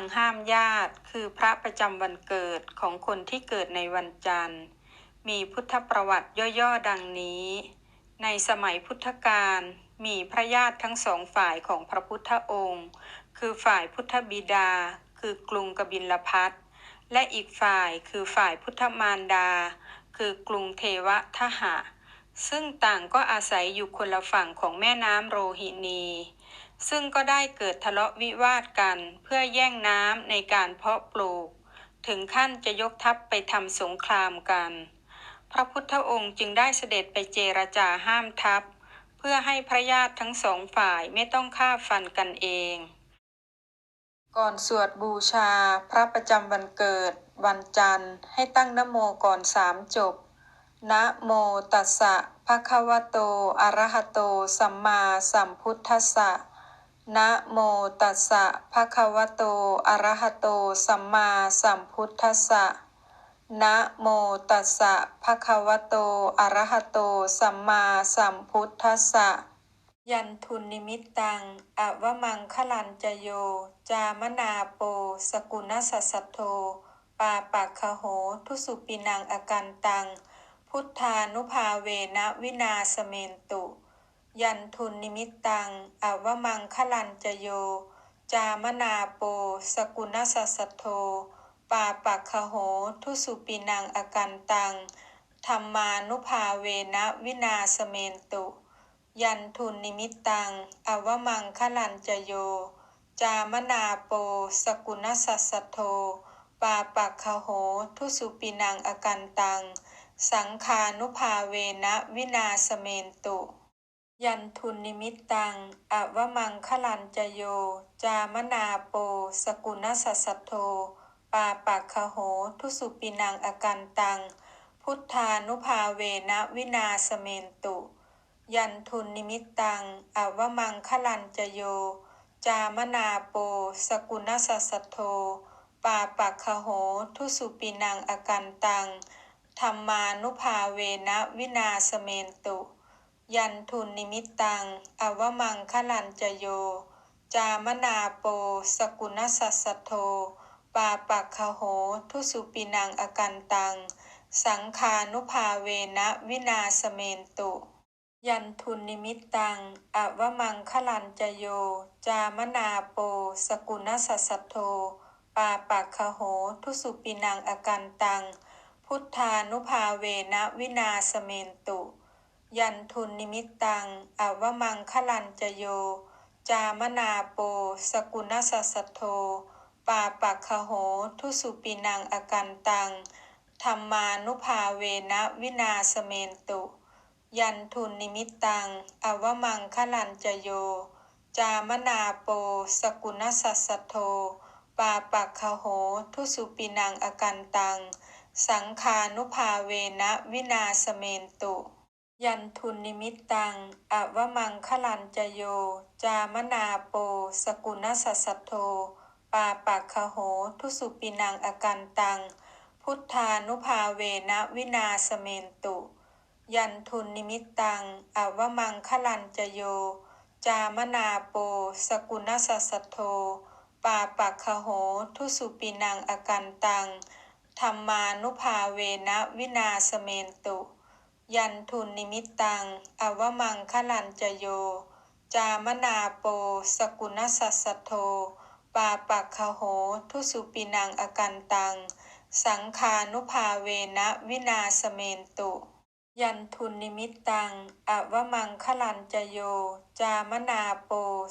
างห้ามญาติคือพระประจำวันเกิดของคนที่เกิดในวันจันทร์ มีพุทธประวัติย่อๆดังนี้ ในสมัยพุทธกาลมีพระญาติทั้งสองฝ่ายของพระพุทธองค์ คือฝ่ายพุทธบิดา คือกรุงกบิลพัทและอีกฝ่ายคือฝ่ายพุทธมารดา คือกรุงเทวทหะ ซึ่งต่างก็อาศัยอยู่คนละฝั่งของแม่น้ำโรหินี ซึ่งก็ได้เกิดทะเลาะวิวาทกันเพื่อแย่งน้ำในการเพาะปลูก ถึงขั้นจะยกทัพไปทำสงครามกัน พระพุทธองค์จึงได้เสด็จไปเจรจาห้ามทัพ เพื่อให้พระญาติทั้งสองฝ่ายไม่ต้องฆ่าฟันกันเอง ก่อนสวดบูชา พระประจำวันเกิด วันจันทร์ ให้ตั้งนโมก่อนสามจบนะโมตัสสะภะคะวะโต อะระหะโต สัมมาสัมพุทธัสสะ นะโมตัสสะภะคะวะโต อะระหะโต สัมมาสัมพุทธัสสะ นะโมตัสสะภะคะวะโต อะระหะโต สัมมาสัมพุทธัสสะ ยันทุนนิมิตตัง อวมังคลันจโย จามนาโป สกุณสัสสโท ปาปักขโห ทุสุปินังอากันตัง พุทธานุภาเวนะวินาสเมนตุ ยันทุนนิมิตตังอวมังคลันจโย จามนาโป สกุณสัสสทโท ปาปักขโห ทุสุปินังอกันตัง ธรรมานุภาเวนะวินาสเมนตุ ยันทุนนิมิตตังอวมังคลันจโย จามนาโป สกุณสัสสทโท ปาปักขโห ทุสุปินังอกันตัง สังคานุภาเวนะวินาสเมนตุ ยันทุนนิมิตตัง อวมังคลันจโย จามนาโป สกุณสัสสโท ปาปักขโห ทุสุปินังอกันตัง พุทธานุภาเวนะวินาสเมนตุ ยันทุนนิมิตตัง อวมังคลันจโย จามนาโป สกุณสัสสโท ปาปักขโห ทุสุปินังอกันตัง ธรรมานุภาเวนะวินาสเมนตุ ยันทุนนิมิตตัง อวมังคลันจโย จามนาโป สกุณสัสสโท ปาปักขโห ทุสุปินังอกันตัง สังคานุภาเวนะวินาสเมนตุ ยันทุนนิมิตตัง อวมังคลันจโย จามนาโป สกุณสัสสโท ปาปักขโห ทุสุปินังอกันตัง พุทธานุภาเวนะวินาสเมนตุ ยันทุนนิมิตตังอวมังคลันจโย จามนาโป สกุณสัสสทโท ปาปักขโห ทุสุปินังอกันตัง ธรรมานุภาเวนะวินาสเมนตุ ยันทุนนิมิตตังอวมังคลันจโย จามนาโป สกุณสัสสทโท ปาปักขโห ทุสุปินังอกันตัง สังคานุภาเวนะวินาสเมนตุ ยันทุนนิมิตตัง อวมังคลันจโย จามนาโป สกุณสัสสโท ปาปักขโห ทุสุปินังอกันตัง พุทธานุภาเวนะวินาสเมนตุ ยันทุนนิมิตตัง อวมังคลันจโย จามนาโป สกุณสัสสโท ปาปักขโห ทุสุปินังอกันตัง ธรรมานุภาเวนะวินาสเมนตุ ยันทุนนิมิตตัง อวมังคลันจโย จามนาโป สกุณสัสสโท ปาปักขโห ทุสุปินังอกันตัง สังคานุภาเวนะวินาสเมนตุ ยันทุนนิมิตตัง อวมังคลันจโย จามนาโป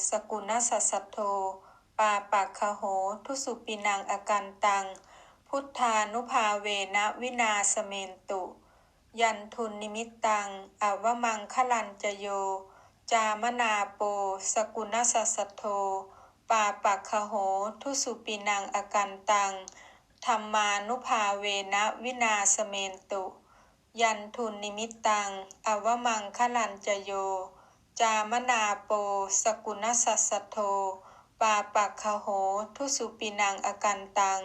สกุณสัสสโท ปาปักขโห ทุสุปินังอกันตัง พุทธานุภาเวนะวินาสเมนตุ ยันทุนนิมิตตังอวมังคลันจโย จามนาโป สกุณสัสสทโท ปาปักขโห ทุสุปินังอกันตัง ธรรมานุภาเวนะวินาสเมนตุ ยันทุนนิมิตตังอวมังคลันจโย จามนาโป สกุณสัสสทโท ปาปักขโห ทุสุปินังอกันตัง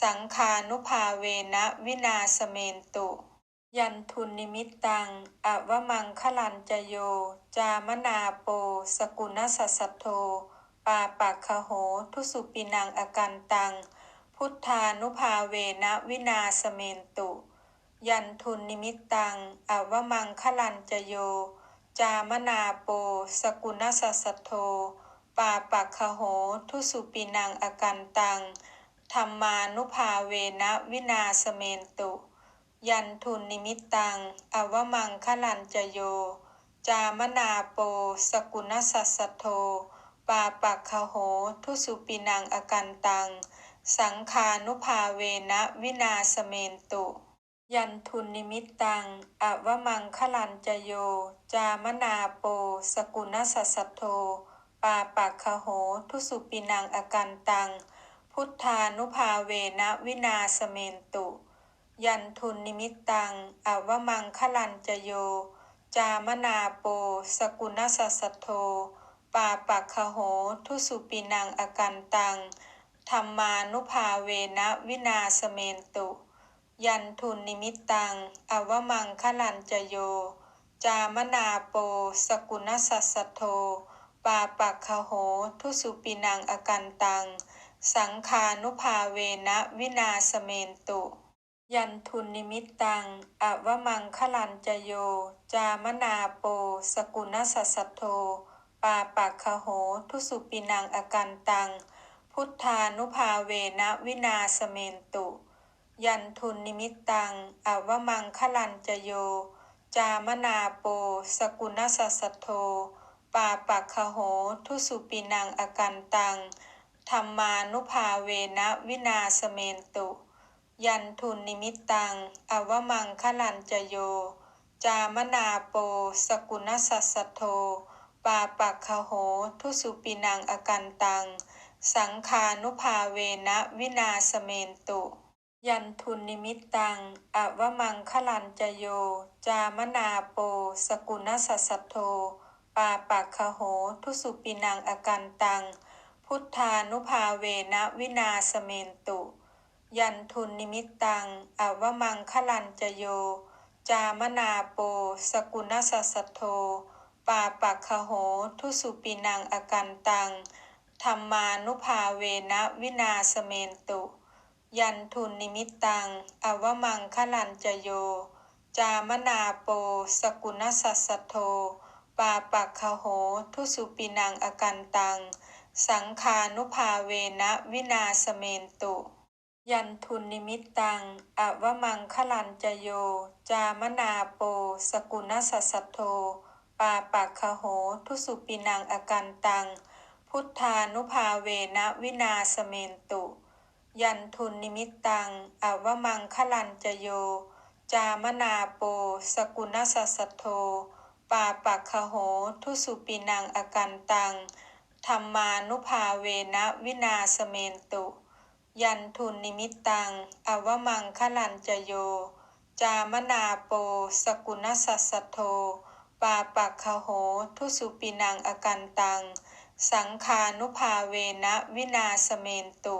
สังคานุภาเวนะวินาสเมนตุ ยันทุนนิมิตตัง อวมังคลันจโย จามนาโป สกุณสัสสทโท ปาปักขโห ทุสุปินังอกันตัง พุทธานุภาเวนะวินาสเมนตุ ยันทุนนิมิตตัง อวมังคลันจโย จามนาโป สกุณสัสสโท ปาปักขโห ทุสุปินังอกันตัง ธรรมานุภาเวนะวินาสเมนตุ ยันทุนนิมิตตัง อวมังคลันจโย จามนาโป สกุณสัสสโท ปาปักขโห ทุสุปินังอกันตัง สังคานุภาเวนะวินาสเมนตุ ยันทุนนิมิตตัง อวมังคลันจโย จามนาโป สกุณสัสสโท ปาปักขโห ทุสุปินังอกันตัง พุทธานุภาเวนะวินาสเมนตุ ยันทุนนิมิตตังอวมังคลันจโย จามนาโป สกุณสัสสโท ปาปักขโห ทุสุปินังอกันตัง ธรรมานุภาเวนะวินาสเมนตุ ยันทุนนิมิตตังอวมังคลันจโย จามนาโป สกุณสัสสโท ปาปักขโห ทุสุปินังอกันตัง สังคานุภาเวนะวินาสเมนตุ ยันทุนนิมิตตัง อวมังคลันจโย จามนาโป สกุณสัสสโท ปาปักขโห ทุสุปินังอกันตัง พุทธานุภาเวนะวินาสเมนตุ ยันทุนนิมิตตัง อวมังคลันจโย จามนาโป สกุณสัสสโท ปาปักขโห ทุสุปินังอกันตัง ธรรมานุภาเวนะวินาสเมนตุ ยันทุนนิมิตตัง อวมังคลันจโย จามนาโป สกุณสัสสโท ปาปักขโห ทุสุปินังอกันตัง สังคานุภาเวนะวินาสเมนตุ ยันทุนนิมิตตัง อวมังคลันจโย จามนาโป สกุณสัสสโท ปาปักขโห ทุสุปินังอกันตัง พุทธานุภาเวนะวินาสเมนตุ ยันทุนนิมิตตังอวมังคลันจโย จามนาโป สกุณสัสสโท ปาปักขโห ทุสุปินังอกันตัง ธรรมานุภาเวนะวินาสเมนตุ ยันทุนนิมิตตังอวมังคลันจโย จามนาโป สกุณสัสสโท ปาปักขโห ทุสุปินังอกันตัง สังคานุภาเวนะวินาสเมนตุ ยันทุนนิมิตตัง อวมังคลันจโย จามนาโป สกุณสัสสโท ปาปักขโห ทุสุปินังอกันตัง พุทธานุภาเวนะวินาสเมนตุ ยันทุนนิมิตตัง อวมังคลันจโย จามนาโป สกุณสัสสโท ปาปักขโห ทุสุปินังอกันตัง ธรรมานุภาเวนะวินาสเมนตุ ยันทุนนิมิตตัง อวมังคลันจโย จามนาโป สกุณสัสสโท ปาปักขโห ทุสุปินังอกันตัง สังคานุภาเวนะวินาสเมนตุ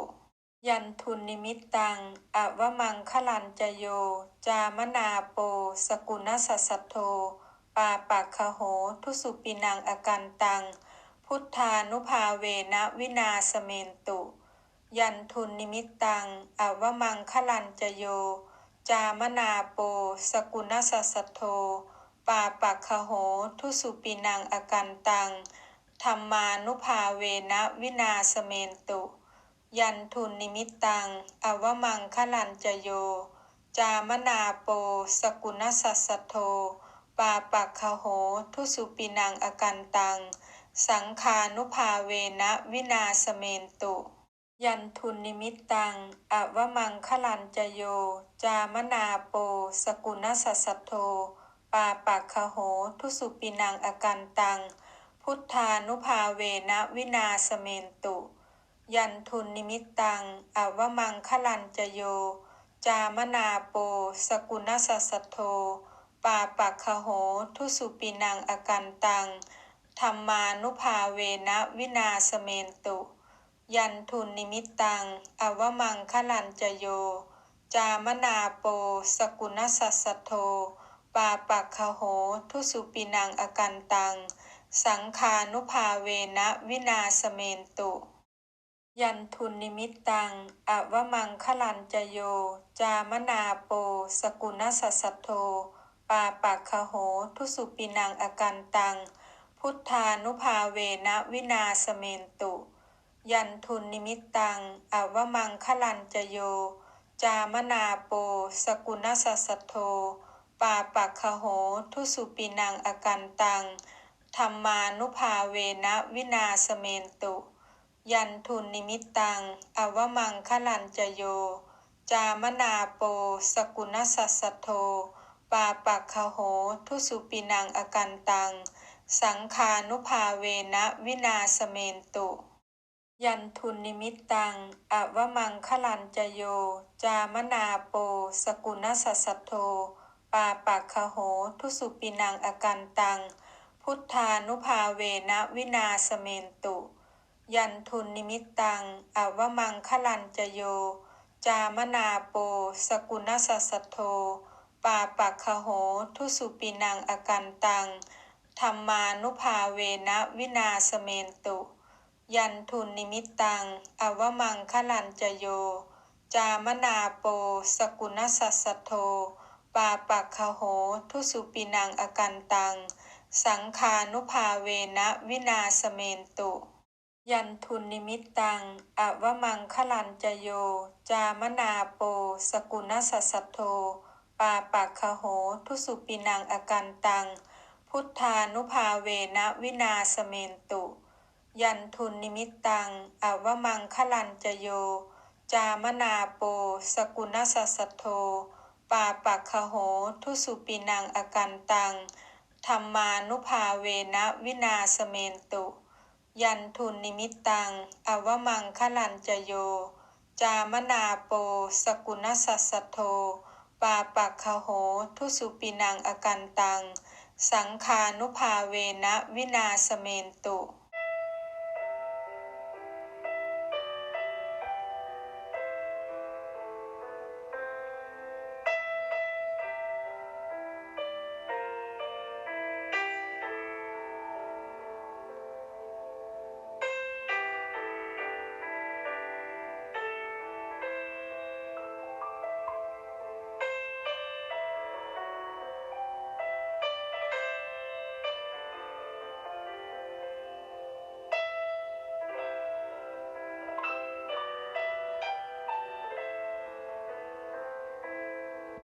ยันทุนนิมิตตัง อวมังคลันจโย จามนาโป สกุณสัสสโท ปาปักขโห ทุสุปินังอกันตัง พุทธานุภาเวนะวินาสเมนตุ ยันทุนนิมิตตังอวมังคลันจโย จามนาโป สกุณสัสสโท ปาปักขโห ทุสุปินังอกันตัง ธรรมานุภาเวนะวินาสเมนตุ ยันทุนนิมิตตังอวมังคลันจโย จามนาโป สกุณสัสสโท ปาปักขโห ทุสุปินังอกันตัง สังคานุภาเวนะวินาสเมนตุ ยันทุนนิมิตตัง อวมังคลันจโย จามนาโป สกุณสัสสโท ปาปักขโห ทุสุปินังอกันตัง พุทธานุภาเวนะวินาสเมนตุ ยันทุนนิมิตตัง อวมังคลันจโย จามนาโป สกุณสัสสโท ปาปักขโห ทุสุปินังอกันตัง ธรรมานุภาเวนะวินาสเมนตุ ยันทุนนิมิตตัง อวมังคลันจโย จามนาโป สกุณสัสสโท ปาปักขโห ทุสุปินังอกันตัง สังคานุภาเวนะวินาสเมนตุ ยันทุนนิมิตตัง อวมังคลันจโย จามนาโป สกุณสัสสโท ปาปักขโห ทุสุปินังอกันตัง พุทธานุภาเวนะวินาสเมนตุ ยันทุนนิมิตตังอวมังคลันจโย จามนาโป สกุณสัสสทโท ปาปักขโห ทุสุปินังอกันตัง ธรรมานุภาเวนะวินาสเมนตุ ยันทุนนิมิตตังอวมังคลันจโย จามนาโป สกุณสัสสทโท ปาปักขโห ทุสุปินังอกันตัง สังคานุภาเวนะวินาสเมนตุ ยันทุนนิมิตตัง อวมังคลันจโย จามนาโป สกุณสัสสโท ปาปักขโห ทุสุปินังอกันตัง พุทธานุภาเวนะวินาสเมนตุ ยันทุนนิมิตตัง อวมังคลันจโย จามนาโป สกุณสัสสโท ปาปักขโห ทุสุปินังอกันตัง ธรรมานุภาเวนะวินาสเมนตุ ยันทุนนิมิตตัง อวมังคลันจโย จามนาโป สกุณสัสสโท ปาปักขโห ทุสุปินังอกันตัง สังคานุภาเวนะวินาสเมนตุ ยันทุนนิมิตตัง อวมังคลันจโย จามนาโป สกุณสัสสโท ปาปักขโห ทุสุปินังอกันตัง พุทธานุภาเวนะวินาสเมนตุ ยันทุนนิมิตตังอวมังคลันจโย จามนาโป สกุณสัสสทโท ปาปักขโห ทุสุปินังอกันตัง ธรรมานุภาเวนะวินาสเมนตุ ยันทุนนิมิตตังอวมังคลันจโย จามนาโป สกุณสัสสทโท ปาปักขโห ทุสุปินังอกันตัง สังคานุภาเวนะวินาสเมนตุ